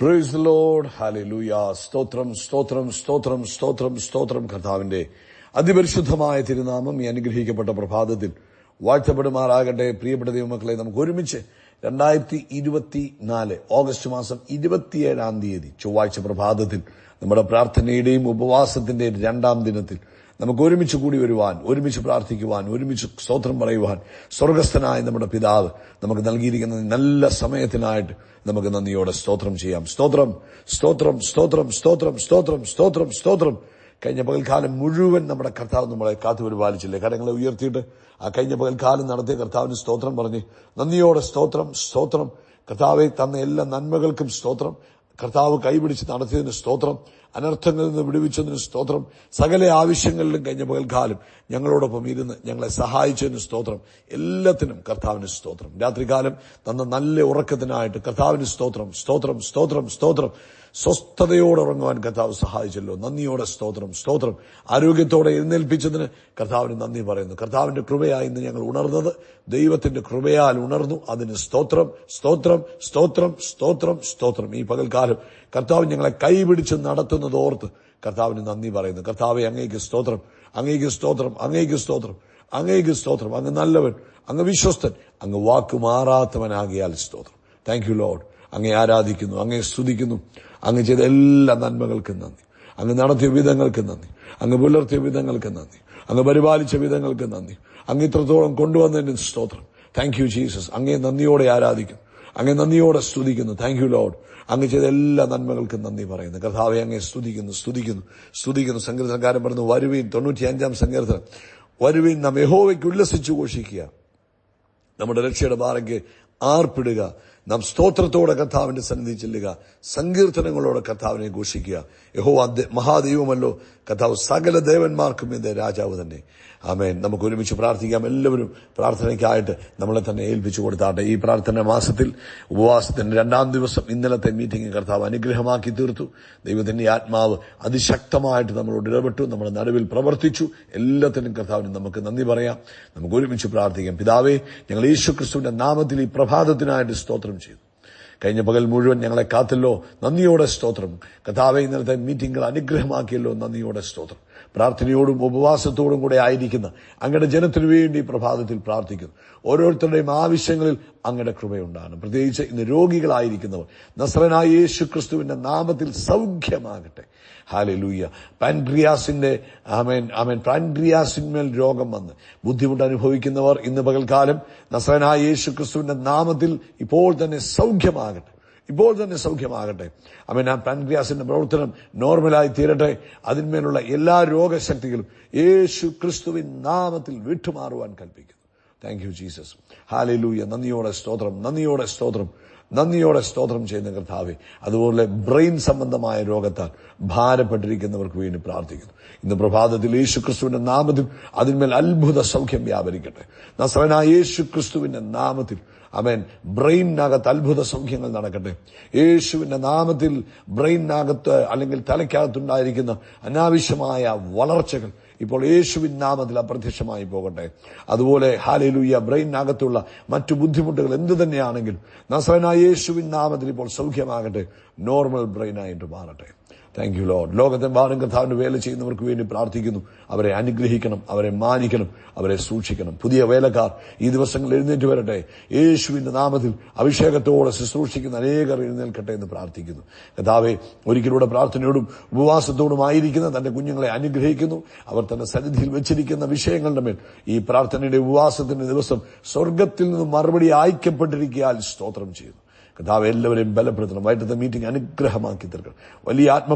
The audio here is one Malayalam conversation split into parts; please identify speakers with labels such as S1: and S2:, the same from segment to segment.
S1: പ്രൈസ് ലോഡ് ഹാലൂയ സ്തോത്രം സ്തോത്രം സ്തോത്രം സ്തോത്രം സ്തോത്രം. കർത്താവിന്റെ അതിപരിശുദ്ധമായ തിരുനാമം ഈ അനുഗ്രഹിക്കപ്പെട്ട പ്രഭാതത്തിൽ വാഴ്ത്തപ്പെടുമാറാകട്ടെ. പ്രിയപ്പെട്ട ദൈവമക്കളെ നമുക്ക് ഒരുമിച്ച് രണ്ടായിരത്തി ഇരുപത്തി നാല് ഓഗസ്റ്റ് മാസം ഇരുപത്തിയേഴാം തീയതി ചൊവ്വാഴ്ച പ്രഭാതത്തിൽ നമ്മുടെ പ്രാർത്ഥനയുടെയും ഉപവാസത്തിന്റെയും രണ്ടാം ദിനത്തിൽ നമുക്ക് ഒരുമിച്ച് കൂടി വരുവാൻ ഒരുമിച്ച് പ്രാർത്ഥിക്കുവാൻ ഒരുമിച്ച് സ്തോത്രം പറയുവാൻ സ്വർഗസ്ഥനായ നമ്മുടെ പിതാവ് നമുക്ക് നൽകിയിരിക്കുന്ന നല്ല സമയത്തിനായിട്ട് നമുക്ക് നന്ദിയോടെ സ്തോത്രം ചെയ്യാം. സ്തോത്രം സ്തോത്രം സ്തോത്രം സ്തോത്രം സ്തോത്രം സ്തോത്രം സ്തോത്രം. കഴിഞ്ഞ പകൽക്കാലം മുഴുവൻ നമ്മുടെ കർത്താവ് നമ്മളെ കാത്തു പരിപാലിച്ചില്ലേ കരങ്ങളെ ഉയർത്തിയിട്ട് ആ കഴിഞ്ഞ പകൽക്കാലം നടത്തിയ കർത്താവിന് സ്തോത്രം പറഞ്ഞ് നന്ദിയോടെ സ്തോത്രം സ്തോത്രം. കർത്താവെ തന്ന എല്ലാ നന്മകൾക്കും സ്തോത്രം. കർത്താവ് കൈപിടിച്ച് നടത്തിയതിന് സ്തോത്രം അനർത്ഥങ്ങളിൽ നിന്ന് വിടുവിച്ചതിന് സ്തോത്രം സകല ആവശ്യങ്ങളിലും കഴിഞ്ഞ പകൽക്കാലം ഞങ്ങളോടൊപ്പം ഇരുന്ന് ഞങ്ങളെ സഹായിച്ചതിന് സ്തോത്രം. എല്ലാത്തിനും കർത്താവിന് സ്തോത്രം. രാത്രികാലം തന്ന നല്ല ഉറക്കത്തിനായിട്ട് കർത്താവിന് സ്തോത്രം. സ്തോത്രം സ്തോത്രം സ്തോത്രം. സ്വസ്ഥതയോടെ ഉറങ്ങുവാൻ കർത്താവ് സഹായിച്ചല്ലോ. നന്ദിയോടെ സ്തോത്രം സ്തോത്രം. ആരോഗ്യത്തോടെ എഴുന്നേൽപ്പിച്ചതിന് കർത്താവിന് നന്ദി പറയുന്നു. കർത്താവിന്റെ കൃപയായി ഇന്ന് ഞങ്ങൾ ഉണർന്നത് ദൈവത്തിന്റെ കൃപയാൽ ഉണർന്നു. അതിന് സ്തോത്രം സ്തോത്രം സ്തോത്രം സ്തോത്രം സ്തോത്രം. ഈ പകൽക്കാലം കർത്താവ് ഞങ്ങളെ കൈപിടിച്ച് നടത്തുന്നത് ഓർത്ത് കർത്താവിന് നന്ദി പറയുന്നു. കർത്താവെ അങ്ങേക്ക് സ്തോത്രം. അങ്ങേക്ക് സ്തോത്രം. അങ്ങേക്ക് സ്തോത്രം. അങ്ങേക്ക് സ്തോത്രം. അങ്ങ് നല്ലവൻ അങ്ങ് വിശ്വസ്തൻ അങ്ങ് വാക്ക് മാറാത്തവനാകിയാൽ സ്തോത്രം. താങ്ക് യു ലോഡ് അങ്ങേ ആരാധിക്കുന്നു അങ്ങേ സ്തുതിക്കുന്നു. അങ്ങ് ചെയ്ത എല്ലാ നന്മകൾക്കും നന്ദി. അങ്ങ് നടത്തിയ വിധങ്ങൾക്ക് നന്ദി. അങ്ങ് പുലർത്തിയ വിധങ്ങൾക്ക് നന്ദി. അങ്ങ് പരിപാലിച്ച വിധങ്ങൾക്ക് നന്ദി. അങ്ങ് ഇത്രത്തോളം കൊണ്ടുവന്നതിന് സ്തോത്രം. താങ്ക് യു ജീസസ് അങ്ങേ നന്ദിയോടെ ആരാധിക്കുന്നു. അങ്ങേ നന്ദിയോടെ സ്തുതിക്കുന്നു. താങ്ക് യു ലോഡ് അങ്ങ് ചെയ്ത എല്ലാ നന്മകൾക്കും നന്ദി പറയുന്നു. കർത്താവെ അങ്ങേ സ്തുതിക്കുന്നു സ്തുതിക്കുന്നു സ്തുതിക്കുന്നു. സങ്കീർത്തനക്കാരൻ പറഞ്ഞു വരുവീൻ തൊണ്ണൂറ്റി അഞ്ചാം സങ്കീർത്തനം. വരുവീൻ നാം യഹോവയ്ക്ക് ഉല്ലസിച്ചു ഘോഷിക്കുക. നമ്മുടെ രക്ഷയുടെ ബാറയ്ക്ക് ആർപ്പിടുക. നാം സ്തോത്രത്തോടെ കർത്താവിന്റെ സന്നിധി ചെല്ലുക സങ്കീർത്തനങ്ങളോടെ കർത്താവിനെ ഘോഷിക്കുക. യഹോ മഹാദൈവമല്ലോ കർത്താവ് സകല ദേവന്മാർക്കും എന്റെ രാജാവ് തന്നെ. ആമേൻ. നമുക്ക് ഒരുമിച്ച് പ്രാർത്ഥിക്കാം. എല്ലാവരും പ്രാർത്ഥനയ്ക്കായിട്ട് നമ്മളെ തന്നെ ഏൽപ്പിച്ചു കൊടുത്താട്ടെ. ഈ പ്രാർത്ഥന മാസത്തിൽ ഉപവാസത്തിന്റെ രണ്ടാം ദിവസം ഇന്നലത്തെ മീറ്റിംഗ് കർത്താവ് അനുഗ്രഹമാക്കി തീർത്തു. ദൈവത്തിന്റെ ആത്മാവ് അതിശക്തമായിട്ട് നമ്മളോട് ഇടപെട്ടു. നമ്മുടെ നടുവിൽ പ്രവർത്തിച്ചു. എല്ലാത്തിനും കർത്താവിന് നമുക്ക് നന്ദി പറയാം. നമുക്ക് ഒരുമിച്ച് പ്രാർത്ഥിക്കാം. പിതാവേ ഞങ്ങൾ യേശു ക്രിസ്തുവിന്റെ നാമത്തിൽ ഈ പ്രഭാതത്തിനായിട്ട് സ്തോത്രം ചെയ്തു കഴിഞ്ഞ പകൽ മുഴുവൻ ഞങ്ങളെ കാത്തല്ലോ. നന്ദിയോടെ സ്തോത്രം. കഥാവെ ഇന്നലത്തെ മീറ്റിംഗുകൾ അനുഗ്രഹമാക്കിയല്ലോ നന്ദിയോടെ സ്തോത്രം. പ്രാർത്ഥനയോടും ഉപവാസത്തോടും കൂടെ ആയിരിക്കുന്ന അങ്ങയുടെ ജനത്തിനു വേണ്ടി പ്രഭാതത്തിൽ പ്രാർത്ഥിക്കുന്നു. ഓരോരുത്തരുടെയും ആവശ്യങ്ങളിൽ അങ്ങയുടെ കൃപയുണ്ടാകണം. പ്രത്യേകിച്ച് ഇന്ന് രോഗികളായിരിക്കുന്നവർ. നസ്രനായ യേശു ക്രിസ്തുവിന്റെ നാമത്തിൽ സൗഖ്യമാകട്ടെ. ഹാലലൂയ. പാൻക്രിയാസിന്റെ ആമേൻ ആമേൻ പാൻക്രിയാസിന്മേൽ രോഗം വന്ന്. ബുദ്ധിമുട്ട് അനുഭവിക്കുന്നവർ ഇന്ന് പകൽക്കാലം നസനായ യേശു ക്രിസ്തുവിന്റെ നാമത്തിൽ ഇപ്പോൾ തന്നെ സൗഖ്യമാകട്ടെ. ഇപ്പോൾ തന്നെ സൗഖ്യമാകട്ടെ. അവൻ ആ പാൻക്രിയാസിന്റെ പ്രവർത്തനം നോർമലായി തീരട്ടെ. അതിന്മേലുള്ള എല്ലാ രോഗശക്തികളും യേശു ക്രിസ്തുവിൻ നാമത്തിൽ വിട്ടുമാറുവാൻ കൽപ്പിക്കുന്നു. താങ്ക് യു ജീസസ് ഹാലലൂയ നന്ദിയോടെ സ്തോത്രം നന്ദിയോടെ സ്തോത്രം. നന്ദിയോടെ സ്തോത്രം ചെയ്യുന്ന കർത്താവെ അതുപോലെ ബ്രെയിൻ സംബന്ധമായ രോഗത്താൽ ഭാരപ്പെട്ടിരിക്കുന്നവർക്ക് വേണ്ടി പ്രാർത്ഥിക്കുന്നു. ഇന്ന് പ്രഭാതത്തിൽ യേശു ക്രിസ്തുവിന്റെ നാമത്തിൽ അതിന്മേൽ അത്ഭുത സൗഖ്യം വ്യാപരിക്കട്ടെ. നസ്രനായ യേശു ക്രിസ്തുവിന്റെ നാമത്തിൽ അവൻ ബ്രെയിനകത്ത് അത്ഭുത സൗഖ്യങ്ങൾ നടക്കട്ടെ. യേശുവിന്റെ നാമത്തിൽ ബ്രെയിനകത്ത് അല്ലെങ്കിൽ തലയ്ക്കകത്തുണ്ടായിരിക്കുന്ന അനാവശ്യമായ വളർച്ചകൾ ഇപ്പോൾ യേശുവിൻ നാമത്തിൽ അപ്രത്യക്ഷമായി പോകട്ടെ. അതുപോലെ ഹാലയിലൂയ ബ്രെയിനകത്തുള്ള മറ്റു ബുദ്ധിമുട്ടുകൾ എന്തു തന്നെയാണെങ്കിലും നസറനായ യേശുവിൻ നാമത്തിൽ ഇപ്പോൾ സൗഖ്യമാകട്ടെ. നോർമൽ ബ്രെയിനായിട്ട് മാറട്ടെ. താങ്ക് യു ലോഡ് ലോകത്തെമ്പാടും കർത്താവിന്റെ വേല ചെയ്യുന്നവർക്ക് വേണ്ടി പ്രാർത്ഥിക്കുന്നു. അവരെ അനുഗ്രഹിക്കണം അവരെ മാനിക്കണം അവരെ സൂക്ഷിക്കണം. പുതിയ വേലക്കാർ ഈ ദിവസങ്ങൾ എഴുന്നേറ്റ് വരട്ടെ. യേശുവിന്റെ നാമത്തിൽ അഭിഷേകത്തോടെ ശുശ്രൂഷിക്കുന്ന അനേകർ എഴുന്നേൽക്കട്ടെ എന്ന് പ്രാർത്ഥിക്കുന്നു. കഥാവെ ഒരിക്കലൂടെ പ്രാർത്ഥനയോടും ഉപവാസത്തോടും ആയിരിക്കുന്ന തന്റെ കുഞ്ഞുങ്ങളെ അനുഗ്രഹിക്കുന്നു. അവർ തന്റെ സന്നിധിയിൽ വെച്ചിരിക്കുന്ന വിഷയങ്ങളുടെ മേൽ ഈ പ്രാർത്ഥനയുടെ ഉപവാസത്തിന്റെ ദിവസം സ്വർഗത്തിൽ നിന്ന് മറുപടി അയക്കപ്പെട്ടിരിക്കാൻ സ്തോത്രം ചെയ്യുന്നു. കഥാവ് എല്ലാവരെയും ബലപ്പെടുത്തണം. വൈകിട്ടത്തെ മീറ്റിംഗ് അനുഗ്രഹമാക്കി തീർക്കണം. വലിയ ആത്മ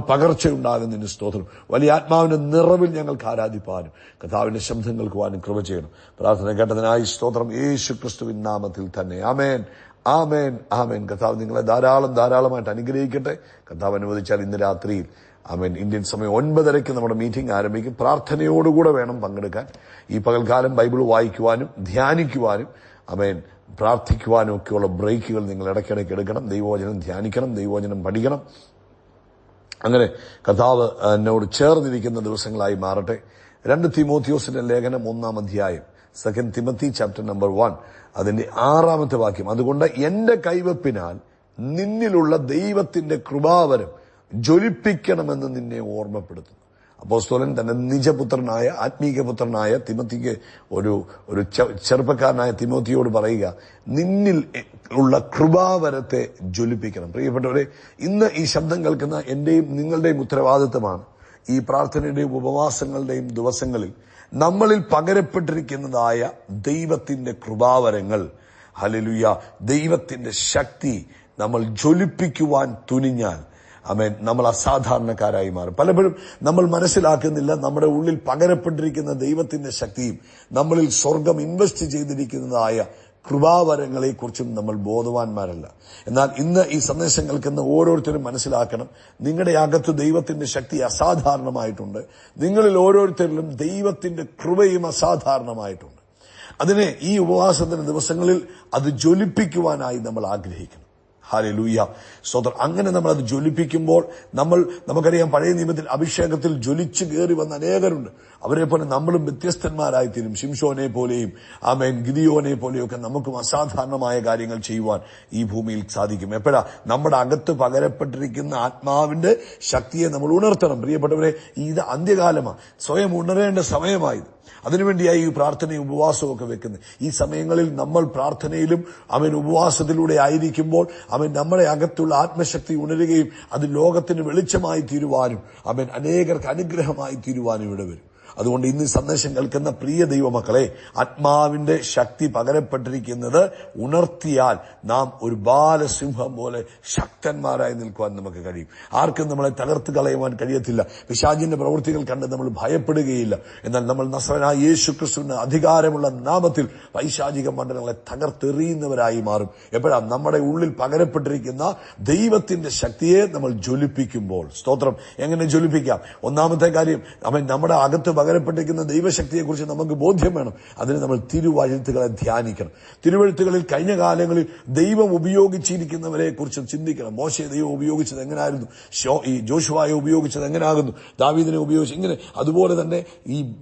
S1: ഉണ്ടാകുന്നതിന് സ്തോത്രം. വലിയ ആത്മാവിന്റെ നിറവിൽ ഞങ്ങൾക്ക് ആരാധിപ്പാനും കഥാവിന്റെ ശബ്ദം കേൾക്കുവാനും കൃപ ചെയ്യണം. പ്രാർത്ഥന കേട്ടതിനായി സ്തോത്രം. യേശു ക്രിസ്തുവിൻ നാമത്തിൽ തന്നെ. ആമേൻ. ആമേൻ. ആമേൻ. കഥാവ് നിങ്ങളെ ധാരാളം ധാരാളമായിട്ട് അനുഗ്രഹിക്കട്ടെ. കഥാവ് അനുവദിച്ചാൽ ഇന്ന് രാത്രിയിൽ. ആമേൻ. ഇന്ത്യൻ സമയം ഒൻപതരയ്ക്ക് നമ്മുടെ മീറ്റിംഗ് ആരംഭിക്കും. പ്രാർത്ഥനയോടുകൂടെ വേണം പങ്കെടുക്കാൻ. ഈ പകൽക്കാലം ബൈബിൾ വായിക്കുവാനും ധ്യാനിക്കുവാനും ആമേൻ. പ്രാർത്ഥിക്കുവാനും ഒക്കെയുള്ള ബ്രേക്കുകൾ നിങ്ങൾ ഇടയ്ക്കിടയ്ക്ക് എടുക്കണം. ദൈവവചനം ധ്യാനിക്കണം. ദൈവവചനം പഠിക്കണം. അങ്ങനെ കഥാവ് എന്നോട് ചേർന്നിരിക്കുന്ന ദിവസങ്ങളായി മാറട്ടെ. രണ്ട് തിമോത്തിയോസിന്റെ ലേഖനം ഒന്നാം അധ്യായം second Timothy chapter number one അതിന്റെ ആറാമത്തെ വാക്യം. അതുകൊണ്ട് എന്റെ കൈവപ്പിനാൽ നിന്നിലുള്ള ദൈവത്തിന്റെ കൃപാവരം ജ്വലിപ്പിക്കണമെന്ന് നിന്നെ ഓർമ്മപ്പെടുത്തുന്നു. അപ്പോസ്തോലൻ തന്റെ നിജപുത്രനായ ആത്മീക പുത്രനായ തിമത്തിക്ക് ഒരു ഒരു ചെറുപ്പക്കാരനായ തിമോത്തിയോട് പറയുക നിന്നിൽ ഉള്ള കൃപാവരത്തെ ജ്വലിപ്പിക്കണം. പ്രിയപ്പെട്ടവരെ ഇന്ന് ഈ ശബ്ദം കേൾക്കുന്ന എന്റെയും നിങ്ങളുടെയും ഉത്തരവാദിത്തമാണ് ഈ പ്രാർത്ഥനയുടെയും ഉപവാസങ്ങളുടെയും ദിവസങ്ങളിൽ നമ്മളിൽ പകരപ്പെട്ടിരിക്കുന്നതായ ദൈവത്തിന്റെ കൃപാവരങ്ങൾ ഹലലുയ ദൈവത്തിന്റെ ശക്തി നമ്മൾ ജ്വലിപ്പിക്കുവാൻ തുനിഞ്ഞാൽ അമേൻ. നമ്മൾ അസാധാരണക്കാരായി മാറും. പലപ്പോഴും നമ്മൾ മനസ്സിലാക്കുന്നില്ല നമ്മുടെ ഉള്ളിൽ പകരപ്പെട്ടിരിക്കുന്ന ദൈവത്തിന്റെ ശക്തിയും നമ്മളിൽ സ്വർഗം ഇൻവെസ്റ്റ് ചെയ്തിരിക്കുന്നതായ കൃപാവരങ്ങളെക്കുറിച്ചും നമ്മൾ ബോധവാന്മാരല്ല. എന്നാൽ ഇന്ന് ഈ സന്ദേശം കേൾക്കുന്ന ഓരോരുത്തരും മനസ്സിലാക്കണം നിങ്ങളുടെ അകത്ത് ദൈവത്തിന്റെ ശക്തി അസാധാരണമായിട്ടുണ്ട്. നിങ്ങളിൽ ഓരോരുത്തരിലും ദൈവത്തിന്റെ കൃപയും അസാധാരണമായിട്ടുണ്ട്. അതിനെ ഈ ഉപവാസത്തിന്റെ ദിവസങ്ങളിൽ അത് ജ്വലിപ്പിക്കുവാനായി നമ്മൾ ആഗ്രഹിക്കണം ഹാലെ ലൂയ സ്വതർ അങ്ങനെ നമ്മൾ അത് ജ്വലിപ്പിക്കുമ്പോൾ നമ്മൾ നമുക്കറിയാം പഴയ നിയമത്തിൽ അഭിഷേകത്തിൽ ജ്വലിച്ചു കയറി വന്ന അനേകരുണ്ട്. അവരെ പോലെ നമ്മളും വ്യത്യസ്തന്മാരായിത്തീരും. ശിംഷോനെ പോലെയും ആമേൻ ഗിരിയോനെ പോലെയൊക്കെ നമുക്കും അസാധാരണമായ കാര്യങ്ങൾ ചെയ്യുവാൻ ഈ ഭൂമിയിൽ സാധിക്കും. എപ്പോഴാ? നമ്മുടെ അകത്ത് പകരപ്പെട്ടിരിക്കുന്ന ആത്മാവിന്റെ ശക്തിയെ നമ്മൾ ഉണർത്തണം. പ്രിയപ്പെട്ടവരെ ഇത് അന്ത്യകാലമാണ് സ്വയം ഉണരേണ്ട സമയമായത്. അതിനുവേണ്ടിയായി ഈ പ്രാർത്ഥനയും ഉപവാസവും ഒക്കെ വെക്കുന്നത്. ഈ സമയങ്ങളിൽ നമ്മൾ പ്രാർത്ഥനയിലും അവൻ ഉപവാസത്തിലൂടെ ആയിരിക്കുമ്പോൾ അവൻ നമ്മുടെ അകത്തുള്ള ആത്മശക്തി ഉണരുകയും അത് ലോകത്തിന് വെളിച്ചമായി തീരുവാനും അവൻ അനേകർക്ക് അനുഗ്രഹമായി തീരുവാനും ഇവിടെ വരും. അതുകൊണ്ട് ഇന്ന് സന്ദേശം കേൾക്കുന്ന പ്രിയ ദൈവമക്കളെ ആത്മാവിന്റെ ശക്തി പകരപ്പെട്ടിരിക്കുന്നത് ഉണർത്തിയാൽ നാം ഒരു ബാലസിംഹം പോലെ ശക്തന്മാരായി നിൽക്കുവാൻ നമുക്ക് കഴിയും. ആർക്കും നമ്മളെ തകർത്ത് കളയുവാൻ കഴിയത്തില്ല. പിശാചിന്റെ പ്രവൃത്തികൾ കണ്ട് നമ്മൾ ഭയപ്പെടുകയില്ല. എന്നാൽ നമ്മൾ നസ്രനായ യേശു ക്രിസ്തുവിന് അധികാരമുള്ള നാമത്തിൽ പൈശാചിക മണ്ഡലങ്ങളെ തകർത്തെറിയുന്നവരായി മാറും. എപ്പോഴാ നമ്മുടെ ഉള്ളിൽ പകരപ്പെട്ടിരിക്കുന്ന ദൈവത്തിന്റെ ശക്തിയെ നമ്മൾ ജ്വലിപ്പിക്കുമ്പോൾ. സ്തോത്രം. എങ്ങനെ ജ്വലിപ്പിക്കാം? ഒന്നാമത്തെ കാര്യം നമ്മുടെ അകത്ത് പകരപ്പെട്ടിരിക്കുന്ന ദൈവശക്തിയെക്കുറിച്ച് നമുക്ക് ബോധ്യം വേണം. അതിന് നമ്മൾ തിരുവഴുത്തുകളെ ധ്യാനിക്കണം. തിരുവഴുത്തുകളിൽ കഴിഞ്ഞ കാലങ്ങളിൽ ദൈവം ഉപയോഗിച്ചിരിക്കുന്നവരെ കുറിച്ച് ചിന്തിക്കണം. മോശയെ ദൈവം ഉപയോഗിച്ചത് എങ്ങനായിരുന്നു? ഷോ- ഈ ജോഷുവായെ ഉപയോഗിച്ചത് എങ്ങനാകുന്നു? ദാവീദിനെ ഉപയോഗിച്ച് ഇങ്ങനെ. അതുപോലെ തന്നെ ഈ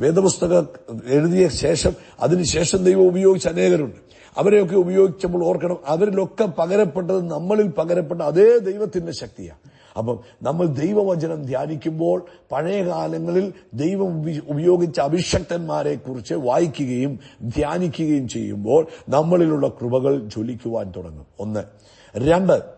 S1: വേദപുസ്തക എഴുതിയ ശേഷം അതിനുശേഷം ദൈവം ഉപയോഗിച്ച അനേകരുണ്ട്. അവരെയൊക്കെ ഉപയോഗിച്ചപ്പോൾ ഓർക്കണം അവരിലൊക്കെ പകരപ്പെട്ടത് നമ്മളിൽ പകരപ്പെട്ട അതേ ദൈവത്തിന്റെ ശക്തിയാണ് അപ്പം നമ്മൾ ദൈവവചനം ധ്യാനിക്കുമ്പോൾ പഴയ കാലങ്ങളിൽ ദൈവം ഉപയോഗിച്ച അഭിഷക്തന്മാരെ കുറിച്ച് വായിക്കുകയും ധ്യാനിക്കുകയും ചെയ്യുമ്പോൾ നമ്മളിലുള്ള കൃപകൾ ജ്വലിക്കുവാൻ തുടങ്ങും. ഒന്ന്. രണ്ട്.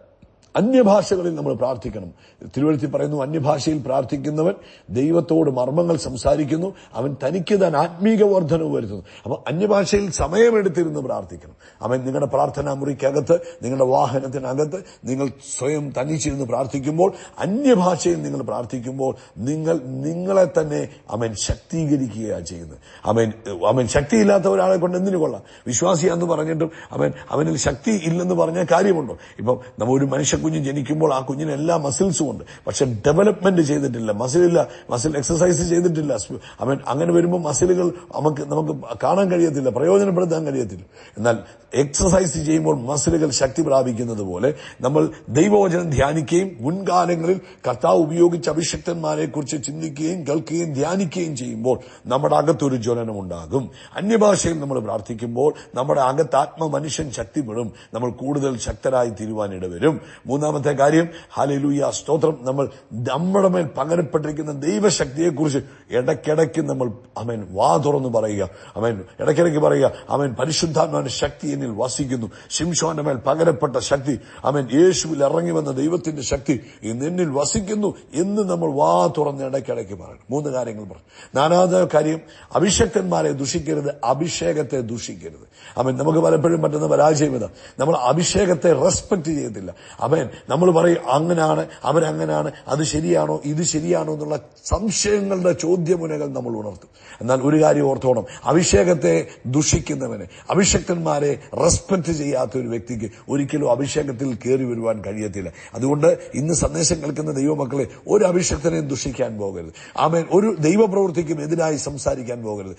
S1: അന്യഭാഷകളിൽ നമ്മൾ പ്രാർത്ഥിക്കണം. തിരുവഴുത്തി പറയുന്നു അന്യഭാഷയിൽ പ്രാർത്ഥിക്കുന്നവൻ ദൈവത്തോട് മർമ്മങ്ങൾ സംസാരിക്കുന്നു അവൻ തനിക്ക് താൻ ആത്മീക വർധനവ് വരുത്തുന്നു. അപ്പൊ അന്യഭാഷയിൽ സമയമെടുത്തിരുന്ന് പ്രാർത്ഥിക്കണം. അവൻ നിങ്ങളുടെ പ്രാർത്ഥനാ മുറിക്കകത്ത് നിങ്ങളുടെ വാഹനത്തിനകത്ത് നിങ്ങൾ സ്വയം തനിച്ചിരുന്ന് പ്രാർത്ഥിക്കുമ്പോൾ അന്യഭാഷയിൽ നിങ്ങൾ പ്രാർത്ഥിക്കുമ്പോൾ നിങ്ങൾ നിങ്ങളെ തന്നെ അവൻ ശക്തീകരിക്കുകയാണ് ചെയ്യുന്നത്. അവൻ അവൻ ശക്തിയില്ലാത്ത ഒരാളെ കൊണ്ട് എന്തിനു കൊള്ളാം? വിശ്വാസിയാന്ന് പറഞ്ഞിട്ടും അവൻ അവനിൽ ശക്തി ഇല്ലെന്ന് പറഞ്ഞ കാര്യമുണ്ടോ? ഇപ്പം നമ്മ ഒരു മനുഷ്യക്കുഞ്ഞ് ജനിക്കുമ്പോൾ ആ കുഞ്ഞിന് എല്ലാ മസിൽസും ഉണ്ട്. പക്ഷെ ഡെവലപ്മെന്റ് ചെയ്തിട്ടില്ല. മസിലില്ല മസിൽ എക്സസൈസ് ചെയ്തിട്ടില്ല. ഐ മീൻ അങ്ങനെ വരുമ്പോൾ മസിലുകൾ നമുക്ക് നമുക്ക് കാണാൻ കഴിയത്തില്ല. പ്രയോജനപ്പെടുത്താൻ കഴിയത്തില്ല. എന്നാൽ എക്സസൈസ് ചെയ്യുമ്പോൾ മസിലുകൾ ശക്തി പ്രാപിക്കുന്നത് പോലെ നമ്മൾ ദൈവവചനം ധ്യാനിക്കുകയും മുൻകാലങ്ങളിൽ കർത്താവ് ഉപയോഗിച്ച അഭിഷക്തന്മാരെ കുറിച്ച് ചിന്തിക്കുകയും കേൾക്കുകയും ധ്യാനിക്കുകയും ചെയ്യുമ്പോൾ നമ്മുടെ അകത്തൊരു ജ്വലനം ഉണ്ടാകും. അന്യഭാഷയിൽ നമ്മൾ പ്രാർത്ഥിക്കുമ്പോൾ നമ്മുടെ അകത്ത് ആത്മ മനുഷ്യൻ ശക്തിപ്പെടും. നമ്മൾ കൂടുതൽ ശക്തരായി തീരുവാനിട ഇടവരും മൂന്നാമത്തെ കാര്യം ഹാലലൂയ സ്തോത്രം. നമ്മൾ നമ്മുടെ മേൽ പകരപ്പെട്ടിരിക്കുന്ന ദൈവശക്തിയെക്കുറിച്ച് ഇടയ്ക്കിടയ്ക്ക് നമ്മൾ അവൻ വാ തുറന്ന് പറയുക. അവൻ ഇടയ്ക്കിടയ്ക്ക് പറയുക അവൻ പരിശുദ്ധാത്മാവിന്റെ ശക്തി എന്നിൽ വസിക്കുന്നു. ശിംഷോന്റെ മേൽ പകരപ്പെട്ട ശക്തി അവൻ യേശുവിൽ ഇറങ്ങി വന്ന ദൈവത്തിന്റെ ശക്തി എന്നിൽ വസിക്കുന്നു എന്ന് നമ്മൾ വാ തുറന്ന് ഇടയ്ക്കിടയ്ക്ക് പറയണം. മൂന്ന് കാര്യങ്ങൾ പറഞ്ഞു. നാലാമത്തെ കാര്യം അഭിഷക്തന്മാരെ ദുഷിക്കരുത് അഭിഷേകത്തെ ദുഷിക്കരുത്. അവൻ നമുക്ക് പലപ്പോഴും പറ്റുന്ന പരാജയം ഇതാ. നമ്മൾ അഭിഷേകത്തെ റെസ്പെക്ട് ചെയ്യത്തില്ല. അവൻ നമ്മൾ പറയും അങ്ങനാണ് അവരങ്ങനാണ് അത് ശരിയാണോ ഇത് ശരിയാണോ എന്നുള്ള സംശയങ്ങളുടെ ചോദ്യമുനകൾ നമ്മൾ ഉണർത്തും. എന്നാൽ ഒരു കാര്യം ഓർത്തോണം അഭിഷേകത്തെ ദുഷിക്കുന്നവന് അഭിഷക്തന്മാരെ റെസ്പെക്ട് ചെയ്യാത്ത ഒരു വ്യക്തിക്ക് ഒരിക്കലും അഭിഷേകത്തിൽ കയറി വരുവാൻ കഴിയത്തില്ല. അതുകൊണ്ട് ഇന്ന് സന്ദേശം കേൾക്കുന്ന ദൈവമക്കളെ ഒരു അഭിഷക്തനെയും ദുഷിക്കാൻ പോകരുത്. ആമേൻ. ഒരു ദൈവപ്രവൃത്തിക്കും എതിരായി സംസാരിക്കാൻ പോകരുത്.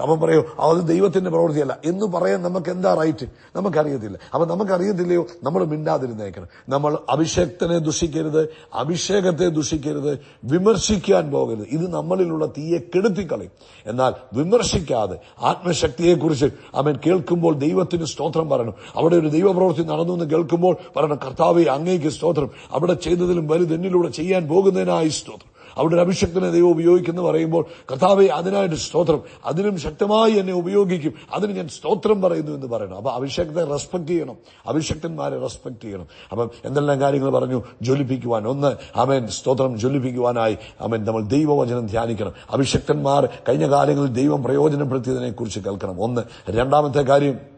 S1: അവൻ പറയോ അത് ദൈവത്തിന്റെ പ്രവൃത്തിയല്ല. എന്ന് പറയാൻ നമുക്ക് എന്താ റൈറ്റ് നമുക്കറിയത്തില്ല. അപ്പൊ നമുക്കറിയത്തില്ലയോ? നമ്മൾ മിണ്ടാതിരുന്നേക്കണം. നമ്മൾ അഭിഷേക്തനെ ദുഷിക്കരുത് അഭിഷേകത്തെ ദുഷിക്കരുത് വിമർശിക്കാൻ പോകരുത്. ഇത് നമ്മളിലുള്ള തീയെ കെടുത്തിക്കളയും. എന്നാൽ വിമർശിക്കാതെ ആത്മശക്തിയെക്കുറിച്ച് അവൻ കേൾക്കുമ്പോൾ ദൈവത്തിന് സ്തോത്രം പറയണം. അവിടെ ഒരു ദൈവപ്രവൃത്തി നടന്നു എന്ന് കേൾക്കുമ്പോൾ പറയണം കർത്താവെ അങ്ങേക്ക് സ്തോത്രം. അവിടെ ചെയ്തതിലും വലുതെന്നിലൂടെ ചെയ്യാൻ പോകുന്നതിനായി സ്തോത്രം. അവിടെ ഒരു അഭിഷക്തനെ ദൈവം ഉപയോഗിക്കുന്നു പറയുമ്പോൾ കർത്താവെ അതിനായിട്ട് സ്തോത്രം. അതിനും ശക്തമായി എന്നെ ഉപയോഗിക്കും. അതിന് ഞാൻ സ്തോത്രം പറയുന്നു എന്ന് പറയണം. അപ്പൊ അഭിഷക്തനെ റെസ്പെക്ട് ചെയ്യണം. അഭിഷക്തന്മാരെ റെസ്പെക്ട് ചെയ്യണം. അപ്പം എന്തെല്ലാം കാര്യങ്ങൾ പറഞ്ഞു? ജ്വലിപ്പിക്കുവാൻ. ഒന്ന് അവൻ സ്തോത്രം ജ്വലിപ്പിക്കുവാനായി അവൻ നമ്മൾ ദൈവവചനം ധ്യാനിക്കണം. അഭിഷക്തന്മാർ കഴിഞ്ഞ കാലങ്ങളിൽ ദൈവം പ്രയോജനപ്പെടുത്തിയതിനെ കുറിച്ച് കേൾക്കണം. ഒന്ന് രണ്ടാമത്തെ കാര്യം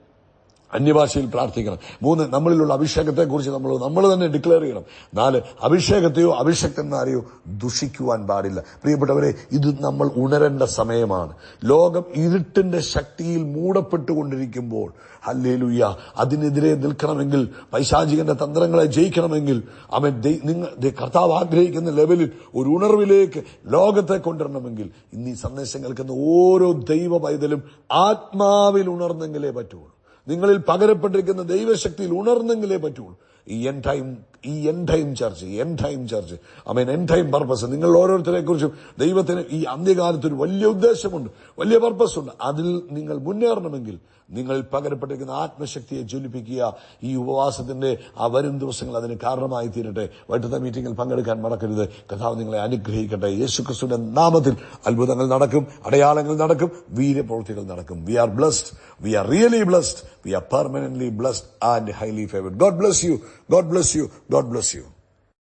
S1: അന്യഭാഷയിൽ പ്രാർത്ഥിക്കണം. മൂന്ന് നമ്മളിലുള്ള അഭിഷേകത്തെക്കുറിച്ച് നമ്മൾ നമ്മൾ തന്നെ ഡിക്ലെയർ ചെയ്യണം. നാല് അഭിഷേകത്തെയോ അഭിഷക്തന്മാരെയോ ദുഷിക്കുവാൻ പാടില്ല. പ്രിയപ്പെട്ടവരെ ഇത് നമ്മൾ ഉണരേണ്ട സമയമാണ്. ലോകം ഇരുട്ടിന്റെ ശക്തിയിൽ മൂടപ്പെട്ടുകൊണ്ടിരിക്കുമ്പോൾ ഹല്ലേലൂയ അതിനെതിരെ നിൽക്കണമെങ്കിൽ പൈശാചികന്റെ തന്ത്രങ്ങളെ ജയിക്കണമെങ്കിൽ അവൻ നിങ്ങൾ കർത്താവ് ആഗ്രഹിക്കുന്ന ലെവലിൽ ഒരു ഉണർവിലേക്ക് ലോകത്തെ കൊണ്ടുവരണമെങ്കിൽ ഇന്ന് ഈ സന്ദേശം കേൾക്കുന്ന ഓരോ ദൈവ പൈതലും ആത്മാവിൽ ഉണർന്നെങ്കിലേ പറ്റുള്ളൂ. നിങ്ങളിൽ പകരപ്പെട്ടിരിക്കുന്ന ദൈവശക്തിയിൽ ഉണർന്നെങ്കിലേ പറ്റുള്ളൂ ഈ എൻ ടൈം ഈ end time church end time church amen end time purpose നിങ്ങൾ ഓരോരുത്തരെ കുറിച്ചും ദൈവത്തിന് ഈ അന്ത്യകാലത്ത് ഒരു വലിയ ഉദ്ദേശമുണ്ട് വലിയ പർപ്പസ് ഉണ്ട്. അതിൽ നിങ്ങൾ മുന്നേറണമെങ്കിൽ നിങ്ങളിൽ പകരപ്പെട്ടിരിക്കുന്ന ആത്മശക്തിയെ ജ്വലിപ്പിക്കുക. ഈ ഉപവാസത്തിന്റെ ആ വരും ദിവസങ്ങൾ അതിന് കാരണമായി തീരട്ടെ. വൈകിട്ടത്തെ മീറ്റിംഗിൽ പങ്കെടുക്കാൻ മറക്കരുത്. കഥാവ് നിങ്ങളെ അനുഗ്രഹിക്കട്ടെ. യേശു ക്രിസ്തുവിന്റെ നാമത്തിൽ അത്ഭുതങ്ങൾ നടക്കും അടയാളങ്ങൾ നടക്കും വീര്യപ്രവൃത്തികൾ നടക്കും. We are blessed we are really blessed we are permanently blessed and highly favoured God bless you God bless you God bless you